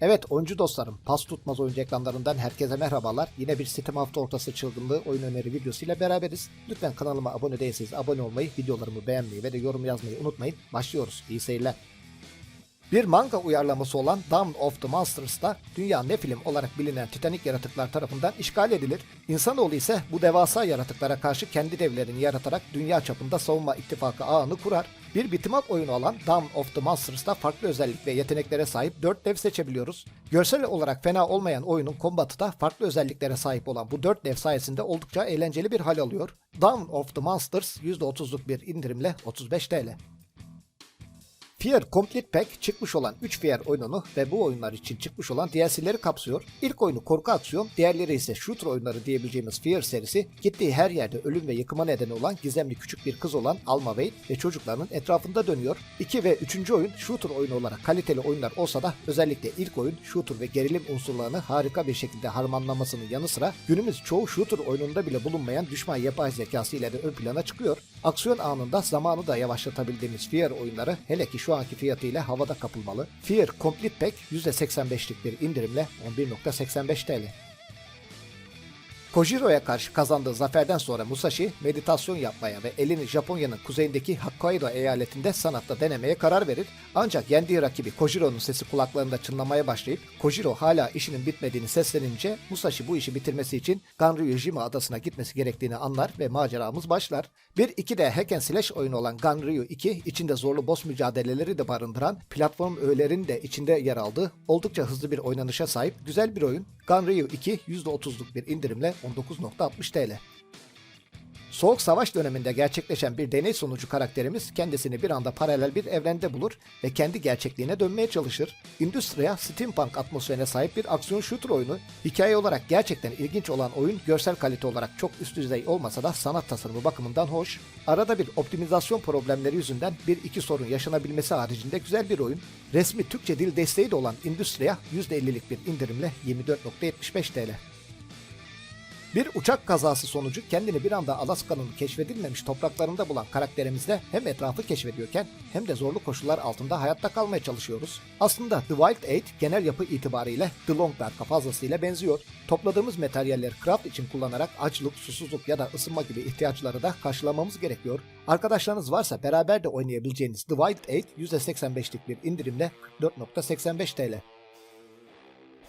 Evet oyuncu dostlarım, pas tutmaz oyuncu ekranlarından herkese merhabalar. Yine bir Steam hafta ortası çılgınlığı oyun öneri videosuyla beraberiz. Lütfen kanalıma abone değilseniz abone olmayı, videolarımı beğenmeyi ve de yorum yazmayı unutmayın. Başlıyoruz. İyi seyirler. Bir manga uyarlaması olan Dawn of the Monsters'ta dünya ne film olarak bilinen titanik yaratıklar tarafından işgal edilir. İnsanoğlu ise bu devasa yaratıklara karşı kendi devlerini yaratarak dünya çapında savunma ittifakı ağını kurar. Bir bitmap oyunu olan Dawn of the Monsters'ta farklı özellik ve yeteneklere sahip 4 dev seçebiliyoruz. Görsel olarak fena olmayan oyunun kombatı da farklı özelliklere sahip olan bu 4 dev sayesinde oldukça eğlenceli bir hal alıyor. Dawn of the Monsters %30'luk bir indirimle 35 TL. Fear Complete Pack çıkmış olan 3 Fear oyununu ve bu oyunlar için çıkmış olan DLC'leri kapsıyor. İlk oyunu korku aksiyon, diğerleri ise shooter oyunları diyebileceğimiz Fear serisi, gittiği her yerde ölüm ve yıkıma nedeni olan gizemli küçük bir kız olan Alma Wade ve çocuklarının etrafında dönüyor. 2 ve 3. oyun shooter oyunu olarak kaliteli oyunlar olsa da özellikle ilk oyun shooter ve gerilim unsurlarını harika bir şekilde harmanlamasının yanı sıra günümüz çoğu shooter oyununda bile bulunmayan düşman yapay zekası ile de ön plana çıkıyor. Aksiyon anında zamanı da yavaşlatabildiğimiz Fear oyunları hele ki şu anki fiyatıyla havada kapılmalı. Fear Complete Pack %85'lik bir indirimle 11.85 TL. Kojiro'ya karşı kazandığı zaferden sonra Musashi meditasyon yapmaya ve elini Japonya'nın kuzeyindeki Hokkaido eyaletinde sanatta denemeye karar verir. Ancak yendiği rakibi Kojiro'nun sesi kulaklarında çınlamaya başlayıp Kojiro hala işinin bitmediğini seslenince Musashi bu işi bitirmesi için Ganryujima adasına gitmesi gerektiğini anlar ve maceramız başlar. Bir iki de hack and slash oyunu olan Ganryu 2 içinde zorlu boss mücadeleleri de barındıran platform öğelerinin de içinde yer aldığı oldukça hızlı bir oynanışa sahip güzel bir oyun. Ganryu 2 %30'luk bir indirimle 19.60 TL. Soğuk Savaş döneminde gerçekleşen bir deney sonucu karakterimiz kendisini bir anda paralel bir evrende bulur ve kendi gerçekliğine dönmeye çalışır. Industriya steampunk atmosferine sahip bir aksiyon shooter oyunu. Hikaye olarak gerçekten ilginç olan oyun görsel kalite olarak çok üst düzey olmasa da sanat tasarımı bakımından hoş. Arada bir optimizasyon problemleri yüzünden bir iki sorun yaşanabilmesi haricinde güzel bir oyun. Resmi Türkçe dil desteği de olan Industriya %50'lik bir indirimle 24.75 TL. Bir uçak kazası sonucu kendini bir anda Alaska'nın keşfedilmemiş topraklarında bulan karakterimizle hem etrafı keşfediyorken hem de zorlu koşullar altında hayatta kalmaya çalışıyoruz. Aslında The Wild Eight genel yapı itibariyle The Long Dark'a fazlasıyla benziyor. Topladığımız materyalleri craft için kullanarak açlık, susuzluk ya da ısınma gibi ihtiyaçları da karşılamamız gerekiyor. Arkadaşlarınız varsa beraber de oynayabileceğiniz The Wild Eight %85'lik bir indirimle 44.85 TL.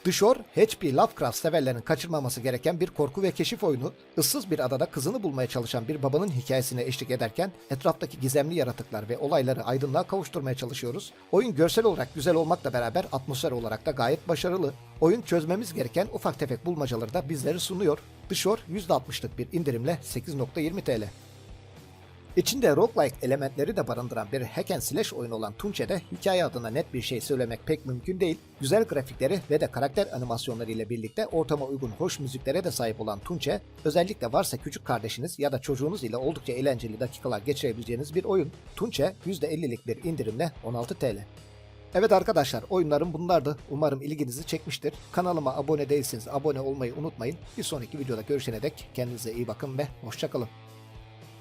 The Shore, H.P. Lovecraft severlerin kaçırmaması gereken bir korku ve keşif oyunu, ıssız bir adada kızını bulmaya çalışan bir babanın hikayesine eşlik ederken etraftaki gizemli yaratıklar ve olayları aydınlığa kavuşturmaya çalışıyoruz. Oyun görsel olarak güzel olmakla beraber atmosfer olarak da gayet başarılı. Oyun çözmemiz gereken ufak tefek bulmacaları da bizleri sunuyor. The Shore %60'lık bir indirimle 8.20 TL. İçinde roguelike elementleri de barındıran bir hack and slash oyunu olan Tunçe'de hikaye adına net bir şey söylemek pek mümkün değil. Güzel grafikleri ve de karakter animasyonları ile birlikte ortama uygun hoş müziklere de sahip olan Tunçe, özellikle varsa küçük kardeşiniz ya da çocuğunuz ile oldukça eğlenceli dakikalar geçirebileceğiniz bir oyun. Tunçe %50'lik bir indirimle 16 TL. Evet arkadaşlar oyunlarım bunlardı. Umarım ilginizi çekmiştir. Kanalıma abone değilseniz abone olmayı unutmayın. Bir sonraki videoda görüşene dek kendinize iyi bakın ve hoşçakalın.